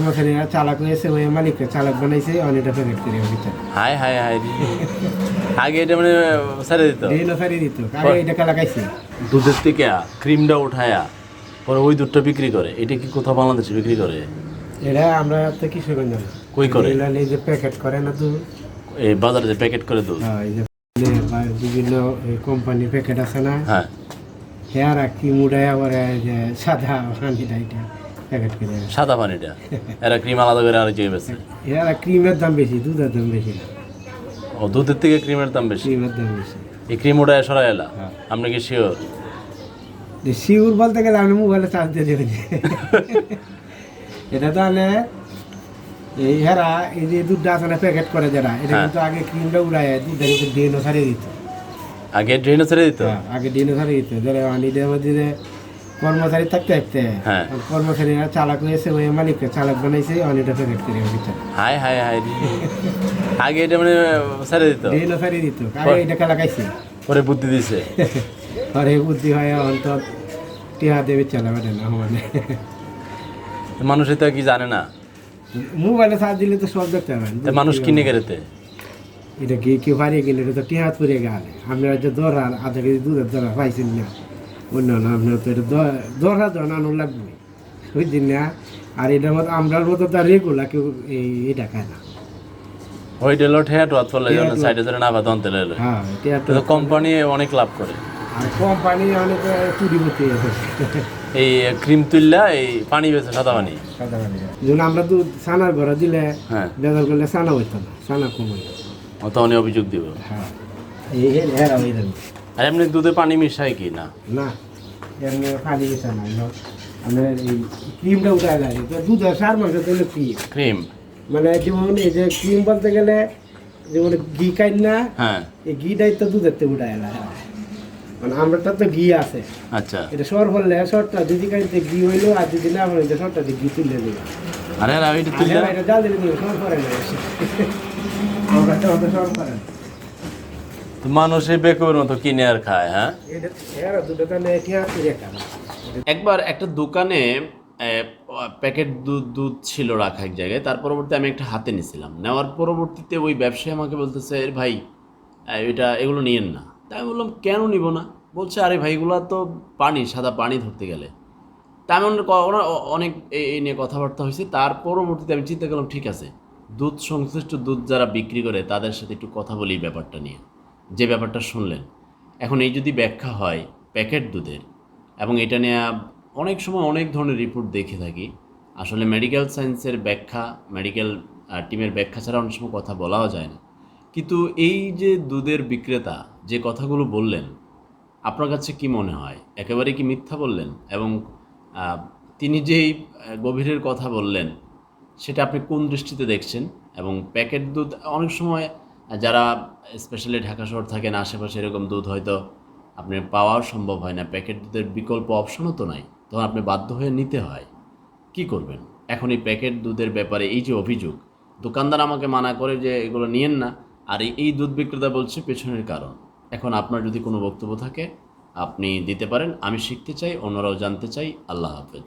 কর্মচারীরা চালাক হয়েছে ওই মালিককে চালাক বানাইছে অনেকটা প্যাকেট করে ভিতরে হাই হাই হাই আগে এটা মানে ছেড়ে দিত? এই নফারি দিত আগে এটা কালাকাইছে দুধের থেকে ক্রিমটা উঠায়া পরে ওই দুধটা বিক্রি করে। এটা কি কোথাও বাংলাদেশে বিক্রি করে? এটা আমরা তো কিশোরগঞ্জ না। কই করে? এই যে প্যাকেট করে না তো? এই বাজারে যে প্যাকেট করে দুধ? হ্যাঁ, এই যে বিভিন্ন কোম্পানির প্যাকেট আছে না? হ্যাঁ। হেয়ার কি মুড়ায় আবার যে সাদা হানিটা এটা প্যাকেট সাদা পানিটা। এরা ক্রিম আলাদা করে আরেক জায়গায় বেছে হেয়ার ক্রিমের দাম বেশি দুধের দাম বেশি না। ও দুধের থেকে ক্রিমের দাম বেশি? ক্রিমের দাম বেশি। এই ক্রিম ওটা সরাই এলা? হ্যাঁ। আপনি কি শিওর যে শিউর বলতে গেলে আমি মোবাইলে চার্জ দিয়ে দেবেন। এটা তাহলে এই হেরা এই যে দুধটা না প্যাকেট করে যারা এটা হ্যাঁ। কিন্তু আগে ক্রিমটা উড়ায় দুধটা কিন্তু ড্রেনও ছাড়িয়ে দিত। আগে ড্রেনে ছেড়ে দিত? হ্যাঁ, আগে ড্রেনও ছাড়িয়ে দিত। যারা আনিদের মধ্যে যে কর্মচারী থাকতে থাকতে হ্যাঁ। কর্মচারীরা চালাক হয়েছে ওই মালিককে চালাক বানাইছে অনেকটা প্যাকেট করে ভিতরে। Hi hi hi. আগে এটা মানে ছেড়ে দিত? ড্রেনও ছাড়িয়ে দিত। আগে এটা কালাকাইছে পরে বুদ্ধি দিছে? পরে বুদ্ধি হয় অন্তর টিহা দেবে চালাবে না মানে মানুষ এটা কি জানে না। মোবাইলে চার্জ দিলে তো সব দেখতে পাবেন। তা মানুষ কিনে গেলেতে এটা কি কেউ পারিয়ে গেলে এটা তো টিহাত করে গেলে। আপনারা যে দরা আধা কেজি দুধের দরা পাইছেন না। অন্য না আপনার তো এটা দরা দরা আনো লাগবে। না আর এটার মতো আমরার মতো তো রেগুলার কেউ এই এটা খায় না। পড়লে সাইডে ধরে না বা দন্তে লেলো হ্যাঁ তো কোম্পানি অনেক লাভ করে। আর কোম্পানি অনেক চুরি করতে এই ক্রিম তুললা এই পানি বেছে সাদা পানি। আমরা দুধ সানার ঘরে দিলে হ্যাঁ। বেজাল করলে সানা হইতো না সানা কম হইতো অত অনেক অভিযোগ দিব। হ্যাঁ এই ওইরকম আর এমনি দুধে পানি মিশাই কি না? না এমনি পানি গেছে না এই ক্রিমটা উঠে যায় দুধ আর সার মাংস তাহলে ক্রিম। ক্রিম? মানে যেমন এই যে ক্রিম বলতে গেলে যেমন ঘি খাই না হ্যাঁ। এই ঘিটাই তো দুধের থেকে উঠে এলা মানে আমরাটা তো ঘি আছে। আচ্ছা। এটা সর সরটা যদি খাইতে ঘি হইল আর যদি না হইলে সরটা দিয়ে ঘি তুলে আরে আর ওইটা আর তুললা এটা জাল দিলে সর করে না। ওটা তো সর করে না। তো মানুষ এই বেকুবের মতো কিনে আর খায় হ্যাঁ? একবার একটা দোকানে প্যাকেট দুধ দুধ ছিল রাখা এক জায়গায় তার পরবর্তী আমি একটা হাতে নিয়েছিলাম নেওয়ার পরবর্তীতে ওই ব্যবসায়ী আমাকে বলতেছে "এর ভাই এটা এগুলো নিয়েন না। তাই আমি বললাম কেন নিব না? বলছে আরে ভাই এগুলো তো পানি সাদা পানি ধরতে গেলে। তা আমি অনেক এই নিয়ে কথাবার্তা হয়েছে। তার পরবর্তীতে আমি চিন্তা করলাম ঠিক আছে দুধ সংশ্লিষ্ট দুধ যারা বিক্রি করে তাদের সাথে একটু কথা বলি ব্যাপারটা নিয়ে। যে ব্যাপারটা শুনলেন। এখন এই যদি ব্যাখ্যা হয় প্যাকেট দুধের, এবং এটা নিয়ে অনেক সময় অনেক ধরনের রিপোর্ট দেখে থাকি, আসলে মেডিকেল সায়েন্সের ব্যাখ্যা মেডিকেল টিমের ব্যাখ্যা ছাড়া অনেক সময় কথা বলাও যায় না। কিন্তু এই যে দুধের বিক্রেতা যে কথাগুলো বললেন, আপনার কাছে কি মনে হয়? একেবারে কি মিথ্যা বললেন? এবং তিনি যেই গভীরের কথা বললেন, সেটা আপনি কোন দৃষ্টিতে দেখছেন? এবং প্যাকেট দুধ অনেক সময় যারা স্পেশালি ঢাকা শহর থাকেন, আশেপাশে এরকম দুধ হয়তো আপনি পাওয়াও সম্ভব হয় না। প্যাকেট দুধের বিকল্প অপশনও তো নাই। তখন আপনি বাধ্য হয়ে নিতে হয়। কি করবেন? এখন এই প্যাকেট দুধের ব্যাপারে এই যে অভিযোগ, দোকানদার আমাকে মানা করে যে এগুলো নিয়েন না। আর এই দুধ বিক্রেতা বলছে পেছনের কারণ। এখন আপনার যদি কোনো বক্তব্য থাকে, আপনি দিতে পারেন। আমি শিখতে চাই, অন্যরাও জানতে চাই। আল্লাহ হাফেজ।